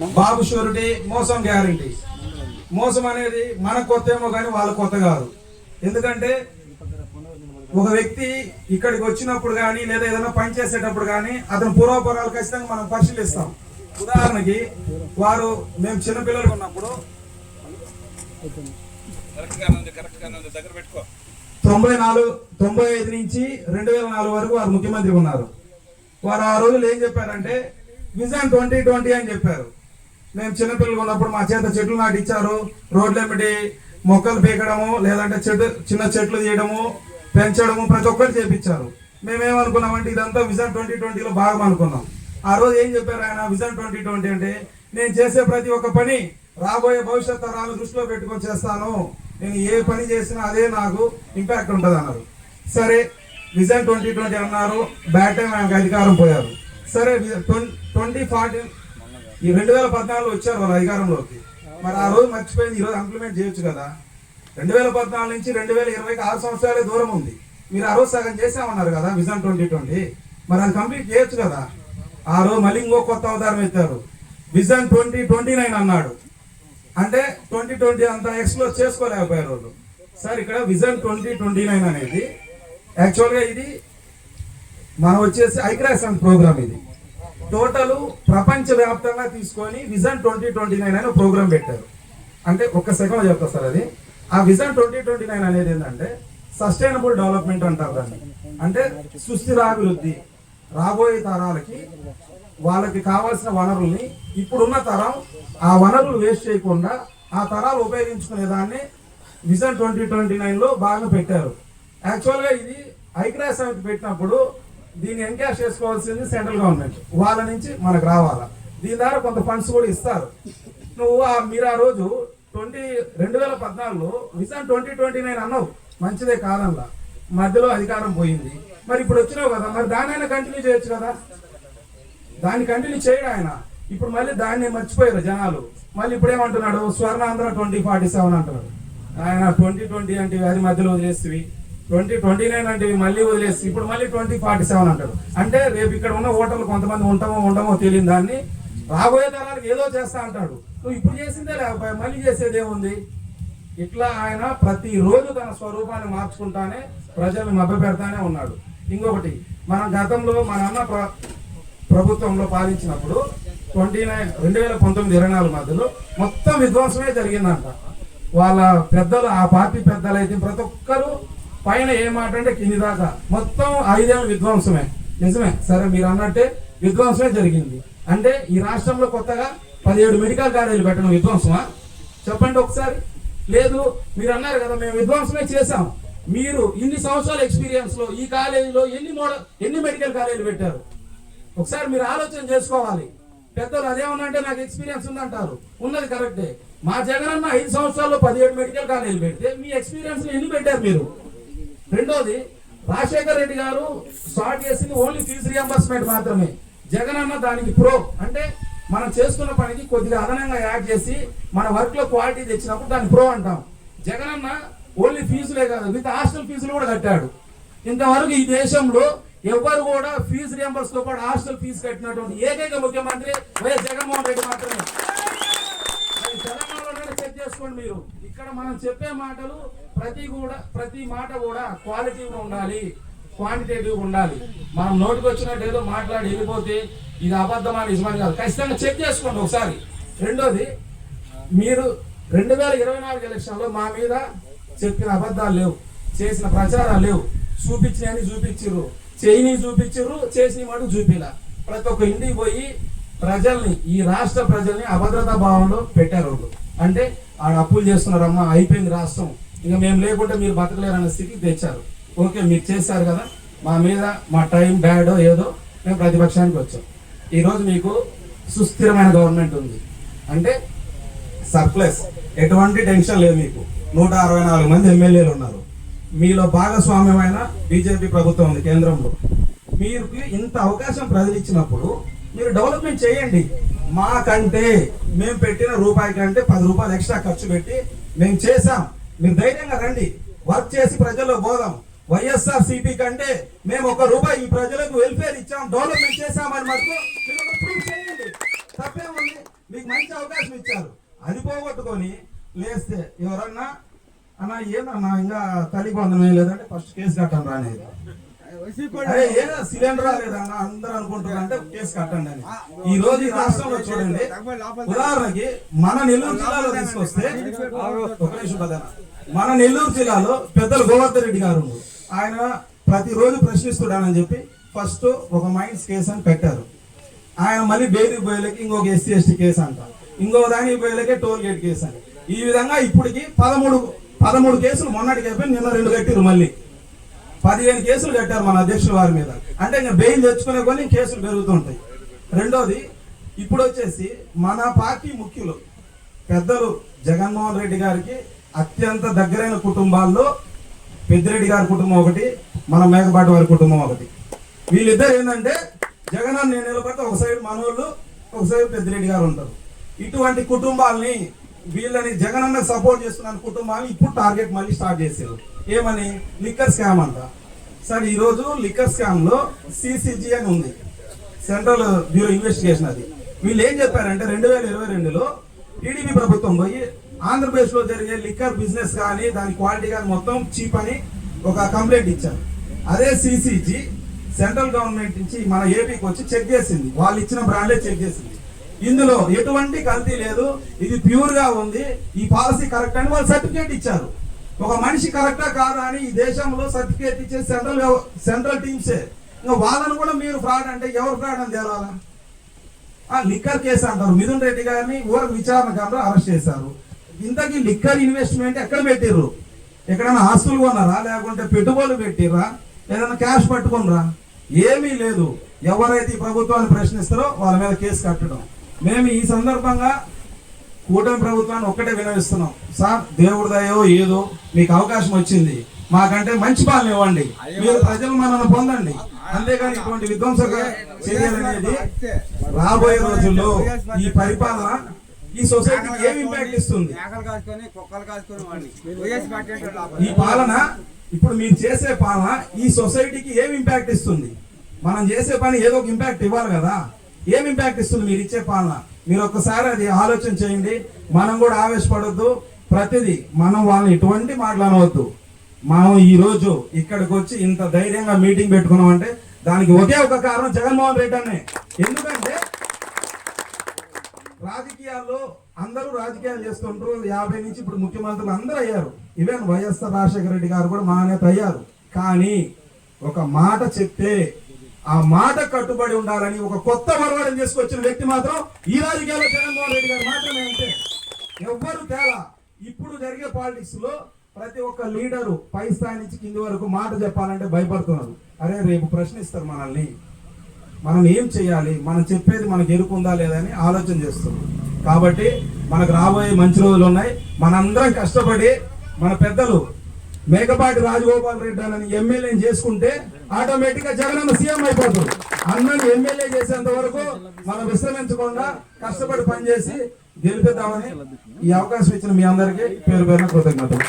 బాబు surety మోసం guarantee. మోసం అనేది మన కొత్త ఏమో కానీ వాళ్ళ కొత్త కాదు. ఎందుకంటే ఒక వ్యక్తి ఇక్కడికి వచ్చినప్పుడు కానీ లేదా ఏదైనా పని చేసేటప్పుడు కానీ అతని పూర్వపరాలు ఖచ్చితంగా మనం పరిశీలిస్తాం. ఉదాహరణకి వారు మేము చిన్నపిల్లలు ఉన్నప్పుడు పెట్టుకో తొంభై నాలుగు తొంభై ఐదు నుంచి రెండు వేల నాలుగు వరకు వారు ముఖ్యమంత్రి ఉన్నారు. వారు ఆ రోజులు ఏం చెప్పారంటే విజన్ ట్వంటీ ట్వంటీ అని చెప్పారు. మేము చిన్నపిల్లలు ఉన్నప్పుడు మా చేత చెట్లు నాటిచ్చారు. రోడ్లు ఎమ్మటి మొక్కలు పీకడము లేదంటే చెట్టు చిన్న చెట్లు తీయడము పెంచడము ప్రతి ఒక్కరు చేపించారు. మేమేమనుకున్నామంటే ఇదంతా విజన్ ట్వంటీ ట్వంటీలో భాగం అనుకున్నాం. ఆ రోజు ఏం చెప్పారు ఆయన? విజన్ ట్వంటీ ట్వంటీ అంటే నేను చేసే ప్రతి ఒక్క పని రాబోయే భవిష్యత్ తరాలు దృష్టిలో పెట్టుకొని చేస్తాను. నేను ఏ పని చేసినా అదే నాకు ఇంపాక్ట్ ఉంటుంది అన్నారు సరే విజన్ ట్వంటీ ట్వంటీ అన్నారు. బ్యాట్ టైం ఆయనకు అధికారం పోయారు. సరే ట్వంటీ ఫార్టీ ఈ రెండు వేల పద్నాలుగులో వచ్చారు వాళ్ళు అధికారంలోకి. మరి ఆ రోజు మర్చిపోయింది ఈ రోజు ఇంప్లిమెంట్ చేయొచ్చు కదా. రెండు వేల పద్నాలుగు నుంచి రెండు వేల ఇరవైకి ఆరు సంవత్సరాలే దూరం ఉంది. మీరు ఆ రోజు సగం చేసామన్నారు కదా విజన్ ట్వంటీ ట్వంటీ. మరి అది కంప్లీట్ చేయొచ్చు కదా. ఆ రోజు మళ్ళీ ఇంకో కొత్త అవతారం ఎత్తారు. విజన్ ట్వంటీ ట్వంటీ నైన్ అన్నాడు. అంటే ట్వంటీ ట్వంటీ అంతా ఎక్స్ప్లోర్ చేసుకోలేకపోయారు వాళ్ళు. సార్ ఇక్కడ విజన్ ట్వంటీ ట్వంటీ నైన్ అనేది యాక్చువల్గా ఇది మనం వచ్చేసి ఐక్రాసన్ ప్రోగ్రామ్ ఇది. టోటల్ ప్రపంచ వ్యాప్తంగా తీసుకొని విజన్ ట్వంటీ ట్వంటీ నైన్ అనే ప్రోగ్రామ్ పెట్టారు. అంటే ఒక్క సెకండ్ చెప్తా సార్ అది. ఆ విజన్ ట్వంటీ ట్వంటీ నైన్ అనేది ఏంటంటే సస్టైనబుల్ డెవలప్మెంట్ అంటారు దాన్ని. అంటే సుస్థిరాభివృద్ధి రాబోయే తరాలకి వాళ్ళకి కావాల్సిన వనరుల్ని ఇప్పుడున్న తరం ఆ వనరులు వేస్ట్ చేయకుండా ఆ తరాలు ఉపయోగించుకునే దాన్ని విజన్ ట్వంటీ ట్వంటీ నైన్లో బాగా పెట్టారు. యాక్చువల్గా ఇది ఐక్యరాజ్య సమితి పెట్టినప్పుడు దీన్ని ఎంకాష్ చేసుకోవాల్సింది సెంట్రల్ గవర్నమెంట్ వాళ్ళ నుంచి మనకు రావాలా? దీని ద్వారా కొంత ఫండ్స్ కూడా ఇస్తారు. నువ్వు ఆ మీరు ఆ రోజు ట్వంటీ రెండు వేల పద్నాలుగులో విజన్ ట్వంటీ ట్వంటీ నైన్ అన్నావు. మంచిదే కాలంలో మధ్యలో అధికారం పోయింది. మరి ఇప్పుడు వచ్చినావు కదా. మరి దాని ఆయన కంటిన్యూ చేయొచ్చు కదా? దాన్ని కంటిన్యూ చేయడు ఆయన. ఇప్పుడు మళ్ళీ దాన్ని మర్చిపోయారు జనాలు. మళ్ళీ ఇప్పుడు ఏమంటున్నాడు? స్వర్ణాంధ్ర ట్వంటీ ఫార్టీ సెవెన్ అంటున్నాడు. ఆయన ట్వంటీ ట్వంటీ అంటే అది మధ్యలో వదిలేసివి. ట్వంటీ ట్వంటీ నైన్ అంటే మళ్ళీ వదిలేసి ఇప్పుడు మళ్ళీ ట్వంటీ ఫార్టీ సెవెన్ అంటాడు అంటే రేపు ఇక్కడ ఉన్న ఓటర్లు కొంతమంది ఉంటామో ఉండమో తెలియని దాన్ని రాబోయే తరాలకు ఏదో చేస్తా అంటాడు. నువ్వు ఇప్పుడు చేసిందే లేకపోయా? మళ్ళీ చేసేది ఏముంది? ఇట్లా ఆయన ప్రతిరోజు తన స్వరూపాన్ని మార్చుకుంటానే ప్రజల్ని మభ్యపెడతానే ఉన్నాడు. ఇంకొకటి మన గతంలో మన అన్న ప్ర- ప్రభుత్వంలో పాలించినప్పుడు ట్వంటీ నైన్ రెండు వేల పంతొమ్మిది ఇరవై నాలుగు మధ్యలో మొత్తం విధ్వంసమే జరిగిందంట. వాళ్ళ పెద్దలు ఆ పార్టీ పెద్దలు అయితే ప్రతి ఒక్కరు పైన ఏ మాట అంటే కింది దాకా. మొత్తం ఐదేళ్ళు విధ్వంసమే. నిజమే? సరే మీరు అన్నట్టే విధ్వంసమే జరిగింది. అంటే ఈ రాష్ట్రంలో కొత్తగా పదిహేడు మెడికల్ కాలేజీలు పెట్టడం విధ్వంసమా? చెప్పండి ఒకసారి. లేదు మీరు అన్నారు కదా మేము విధ్వంసమే చేశాం. మీరు ఇన్ని సంవత్సరాల ఎక్స్పీరియన్స్లో ఈ కాలేజీలో ఎన్ని మోడల్ ఎన్ని మెడికల్ కాలేజీలు పెట్టారు? ఒకసారి మీరు ఆలోచన చేసుకోవాలి. పెద్దలు అదేమన్నంటే నాకు ఎక్స్పీరియన్స్ ఉందంటారు. ఉన్నది కరెక్టే. మా జగనన్న ఐదు సంవత్సరాల్లో పదిహేడు మెడికల్ కాలేజీలు పెడితే మీ ఎక్స్పీరియన్స్ ఎన్ని పెట్టారు మీరు? రెండోది రాజశేఖర్ రెడ్డి గారు స్టార్ట్ చేసింది ఓన్లీ ఫీజు రియంబర్స్మెంట్ మాత్రమే. జగనన్న దానికి ప్రో అంటే మనం చేసుకున్న పనికి కొద్దిగా అదనంగా యాడ్ చేసి మన వర్క్లో క్వాలిటీ తెచ్చినప్పుడు దాన్ని ప్రో అంటాం. జగన్ అన్న ఓన్లీ ఫీజులే కాదు విత్ హాస్టల్ ఫీజులు కూడా కట్టాడు. ఇంతవరకు ఈ దేశంలో ఎవరు కూడా ఫీజు రియంబర్స్తో పాటు హాస్టల్ ఫీజు కట్టినటువంటి ఏకైక ముఖ్యమంత్రి వైఎస్ జగన్మోహన్ రెడ్డి మాత్రమే. తెలంగాణలో చెక్ చేసుకోండి మీరు. ఇక్కడ మనం చెప్పే మాటలు ప్రతి కూడా ప్రతి మాట కూడా క్వాలిటీగా ఉండాలి క్వాంటిటేటివ్ ఉండాలి. మనం నోటికి వచ్చినట్టు ఏదో మాట్లాడి వెళ్ళిపోతే ఇది అబద్ధమా నిజమని కాదు. ఖచ్చితంగా చెక్ చేసుకోండి ఒకసారి. రెండోది మీరు రెండు వేల ఇరవై నాలుగు ఎలక్షన్లో మా మీద చెప్పిన అబద్ధాలు లేవు చేసిన ప్రచారాలు లేవు. చూపించినవి చూపించిర్రు. చేయని చూపించిర్రు చేసిన మటు చూపిలా. ప్రతి ఒక్క ఇంటికి పోయి ప్రజల్ని ఈ రాష్ట్ర ప్రజల్ని అభద్రతా భావంలో పెట్టారు అంటే ఆడ అప్పులు చేస్తున్నారమ్మా అయిపోయింది రాష్ట్రం. ఇంకా మేము లేకుంటే మీరు బతకలేరనే స్థితికి తెచ్చారు. ఓకే మీరు చేశారు కదా. మా మీద మా టైం బ్యాడో ఏదో మేము ప్రతిపక్షానికి వచ్చాం. ఈరోజు మీకు సుస్థిరమైన గవర్నమెంట్ ఉంది. అంటే సర్ప్లస్. ఎటువంటి టెన్షన్ లేదు మీకు. నూట అరవై నాలుగు మంది ఎమ్మెల్యేలు ఉన్నారు. మీలో భాగస్వామ్యమైన బీజేపీ ప్రభుత్వం ఉంది కేంద్రంలో. మీరు ఇంత అవకాశం ప్రజలు ఇచ్చినప్పుడు మీరు డెవలప్మెంట్ చేయండి. మాకంటే మేము పెట్టిన రూపాయి కంటే పది రూపాయలు ఎక్స్ట్రా ఖర్చు పెట్టి మేము చేసాం మీరు ధైర్యంగా రండి. వర్క్ చేసి ప్రజల్లో పోదాం వైఎస్ఆర్ సిపి కంటే మేము ఒక రూపాయి ఈ ప్రజలకు వెల్ఫేర్ ఇచ్చాం. డెవలప్మెంట్ చేశామని మటుకు మీరు ఒక చేయండి. తప్పేముంది మీకు మంచి అవకాశం ఇచ్చారు. అది పోగొట్టుకొని లేస్తే ఎవరన్నా అన్న ఏందన్నా ఇంకా తల్లి బంధమే లేదంటే ఫస్ట్ కేసు కట్టండి రానేది అరే ఏదో సిలిండర్ రాలేదన్న అందరూ అనుకుంటున్నారు అంటే కేసు కట్టండి అని ఈ రోజు ఈ రాష్ట్రంలో చూడండి ఉదాహరణకి మన నెల్లూరు జిల్లాలో తీసుకొస్తే ఒక నిమిషం. మన నెల్లూరు జిల్లాలో పెద్దలు గోవర్ధన్ రెడ్డి గారు. ఆయన ప్రతిరోజు ప్రశ్నిస్తున్నాడని చెప్పి ఫస్ట్ ఒక మైండ్స్ కేసు అని పెట్టారు ఆయన మళ్ళీ బెయిల్ బోయలకి ఇంకొక ఎస్సీ ఎస్టీ కేసు అంట ఇంకో దానికి బోయలకే టోల్ గేట్ కేసు అని ఈ విధంగా ఇప్పటికి పదమూడు పదమూడు కేసులు మొన్నటికి అయిపోయి నిన్న రెండు కట్టిరు మళ్ళీ పదిహేను కేసులు కట్టారు మన అధ్యక్షుల వారి మీద. అంటే ఇంకా బెయిల్ తెచ్చుకునే కొన్ని కేసులు పెరుగుతుంటాయి. రెండోది ఇప్పుడు వచ్చేసి మన పార్టీ ముఖ్యులు పెద్దలు జగన్మోహన్ రెడ్డి గారికి అత్యంత దగ్గరైన కుటుంబాల్లో పెద్దిరెడ్డి గారి కుటుంబం ఒకటి మన మేకపాటి వారి కుటుంబం ఒకటి. వీళ్ళిద్దరు ఏంటంటే జగన్ నేను నిలబడితే ఒక సైడ్ మనోళ్ళు ఒక సైడ్ పెద్దిరెడ్డి గారు ఉంటారు. ఇటువంటి కుటుంబాలని వీళ్ళని జగన్ సపోర్ట్ చేస్తున్నాను కుటుంబాన్ని ఇప్పుడు టార్గెట్ మళ్ళీ స్టార్ట్ చేశారు. ఏమని? లిక్కర్ స్కామ్ అంట. సార్ ఈరోజు లిక్కర్ స్కామ్లో సిసిజి అని ఉంది. సెంట్రల్ బ్యూరో ఇన్వెస్టిగేషన్ అది. వీళ్ళు ఏం చెప్పారంటే రెండు వేల ఇరవై రెండులో టీడీపీ ప్రభుత్వం పోయి ఆంధ్రప్రదేశ్లో జరిగే లిక్కర్ బిజినెస్ కానీ దాని క్వాలిటీ కానీ మొత్తం చీప్ అని ఒక కంప్లైంట్ ఇచ్చారు. అదే సిసిజి సెంట్రల్ గవర్నమెంట్ నుంచి మన ఏపీకి వచ్చి చెక్ చేసింది. వాళ్ళు ఇచ్చిన బ్రాండే చెక్ చేసింది. ఇందులో ఎటువంటి కల్తీ లేదు. ఇది ప్యూర్గా ఉంది. ఈ పాలసీ కరెక్ట్ అని వాళ్ళు సర్టిఫికేట్ ఇచ్చారు. ఒక మనిషి కరెక్టా కాదా అని ఈ దేశంలో సర్టిఫికేట్ ఇచ్చే సెంట్రల్ సెంట్రల్ టీమ్సే. ఇంకా వాళ్ళని కూడా మీరు ఫ్రాడ్ అంటే ఎవరు ఫ్రాడ్ అని తేలాలా? ఆ లిక్కర్ కేసు అంటారు. మిథున్ రెడ్డి గారిని ఊరకు విచారణ కాదు అరెస్ట్ చేశారు. ఇంతకీ లిక్కర్ ఇన్వెస్ట్మెంట్ ఎక్కడ పెట్టిర్రు? ఎక్కడైనా ఆస్తులు కొన్నారా? లేకుంటే పెట్టుబడులు పెట్టిర్రా? ఏదైనా క్యాష్ పట్టుకున్నారా? ఏమీ లేదు. ఎవరైతే ఈ ప్రభుత్వాన్ని ప్రశ్నిస్తారో వాళ్ళ మీద కేసు కట్టడం. మేము ఈ సందర్భంగా కూటమి ప్రభుత్వాన్ని ఒక్కటే వినవిస్తున్నాం. సార్ దేవుడి దయో ఏదో మీకు అవకాశం వచ్చింది. మాకంటే మంచి పాలన ఇవ్వండి. మీరు ప్రజలు మనల్ని పొందండి. అంతేగాని ఇటువంటి విధ్వంసక చర్యలు అనేది రాబోయే రోజుల్లో ఈ పరిపాలన ఈ సొసైటీకి ఏం ఇంపాక్ట్ ఇస్తుంది? ఈ పాలన ఇప్పుడు మీరు చేసే పాలన ఈ సొసైటీకి ఏం ఇంపాక్ట్ ఇస్తుంది? మనం చేసే పని ఏదో ఒక ఇంపాక్ట్ ఇవ్వాలి కదా. ఏమి ఇంపాక్ట్ ఇస్తుంది మీరు ఇచ్చే పాలన? మీరు ఒక్కసారి అది ఆలోచన చేయండి. మనం కూడా ఆవేశపడద్దు. ప్రతిదీ మనం వాళ్ళని ఎటువంటి మాట్లాడవద్దు మనం ఈరోజు ఇక్కడికి వచ్చి ఇంత ధైర్యంగా మీటింగ్ పెట్టుకున్నాం అంటే దానికి ఒకే ఒక కారణం జగన్మోహన్ రెడ్డి అనే ఎందుకంటే రాజకీయాల్లో అందరూ రాజకీయాలు చేస్తుంటారు యాభై నుంచి ఇప్పుడు ముఖ్యమంత్రులు అందరూ అయ్యారు. ఈవెన్ వైఎస్ఆర్ రాజశేఖర రెడ్డి గారు కూడా మానేత అయ్యారు. కానీ ఒక మాట చెప్తే ఆ మాట కట్టుబడి ఉండాలని ఒక కొత్త మరవాడం చేసుకొచ్చిన వ్యక్తి మాత్రం ఈ రాజకీయాల్లో జగన్మోహన్ రెడ్డి గారు మాత్రమే అంటే ఎవ్వరు తేలా. ఇప్పుడు జరిగే పాలిటిక్స్లో ప్రతి ఒక్క లీడరు పై స్థాయి నుంచి కింది వరకు మాట చెప్పాలంటే భయపడుతున్నారు. అరే రేపు ప్రశ్నిస్తారు మనల్ని. మనం ఏం చేయాలి? మనం చెప్పేది మనకు ఎరుకుందా లేదా అని ఆలోచన చేస్తున్నాం కాబట్టి మనకు రాబోయే మంచి రోజులు ఉన్నాయి. మనందరం కష్టపడి మన పెద్దలు మేకపాటి రాజగోపాల్ రెడ్డి అని ఎమ్మెల్యేని చేసుకుంటే ఆటోమేటిక్గా జగనన్న సీఎం అయిపోతుంది అన్నని ఎమ్మెల్యే చేసేంత వరకు మనం విశ్రమించకుండా కష్టపడి పనిచేసి గెలిపిద్దామని ఈ అవకాశం ఇచ్చిన మీ అందరికీ పేరు పేరున కృతజ్ఞతలు.